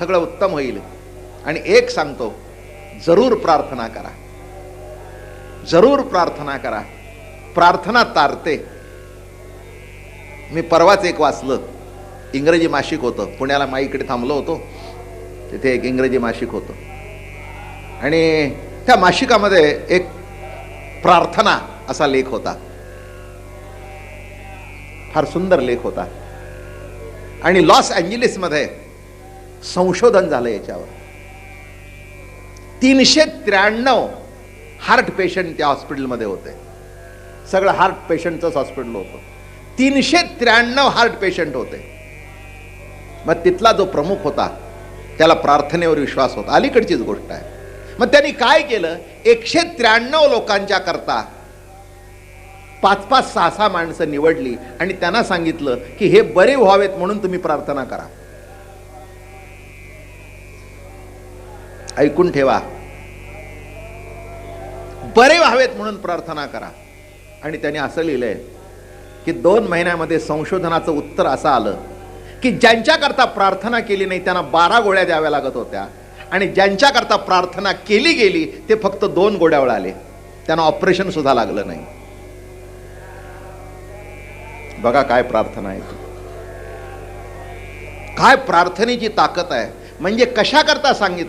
सगळं उत्तम होईल. आणि एक सांगतो जरूर प्रार्थना करा. जरूर प्रार्थना करा. प्रार्थना तारते. मी परवाच एक वाचलं. इंग्रजी मासिक होतं. पुण्याला माईकडे थांबलो होतो. तिथे एक इंग्रजी मासिक होतं. आणि त्या मासिकामध्ये एक प्रार्थना असा लेख होता. फार सुंदर लेख होता. आणि लॉस अँजेलिसमध्ये संशोधन झालं याच्यावर. तीनशे त्र्याण्णव हार्ट पेशंट त्या हॉस्पिटलमध्ये होते. सगळं हार्ट पेशंटचंच हॉस्पिटल होतं. तीनशे त्र्याण्णव हार्ट पेशंट होते. मग तिथला जो प्रमुख होता त्याला प्रार्थनेवर विश्वास होता. अलीकडचीच गोष्ट आहे. मग त्यांनी काय केलं? एकशे त्र्याण्णव लोकांच्या करता पाच पाच सहा सहा माणसं निवडली आणि त्यांना सांगितलं की हे बरे व्हावेत म्हणून तुम्ही प्रार्थना करा. ऐकून ठेवा. बरे व्हावेत म्हणून प्रार्थना करा. आणि त्यांनी असं लिहिलंय की दोन महिन्यामध्ये संशोधनाचं उत्तर असं आलं की ज्यांच्याकरता प्रार्थना केली नाही त्यांना बारा गोळ्या द्याव्या लागत होत्या. आणि ज्यांच्याकरता प्रार्थना केली गेली ते फक्त दोन गोळ्यावर आले त्यांना ऑपरेशन सुद्धा लागलं नाही. बघा काय प्रार्थना आहे काय प्रार्थनेची ताकद आहे. म्हणजे कशा करता सांगितलं?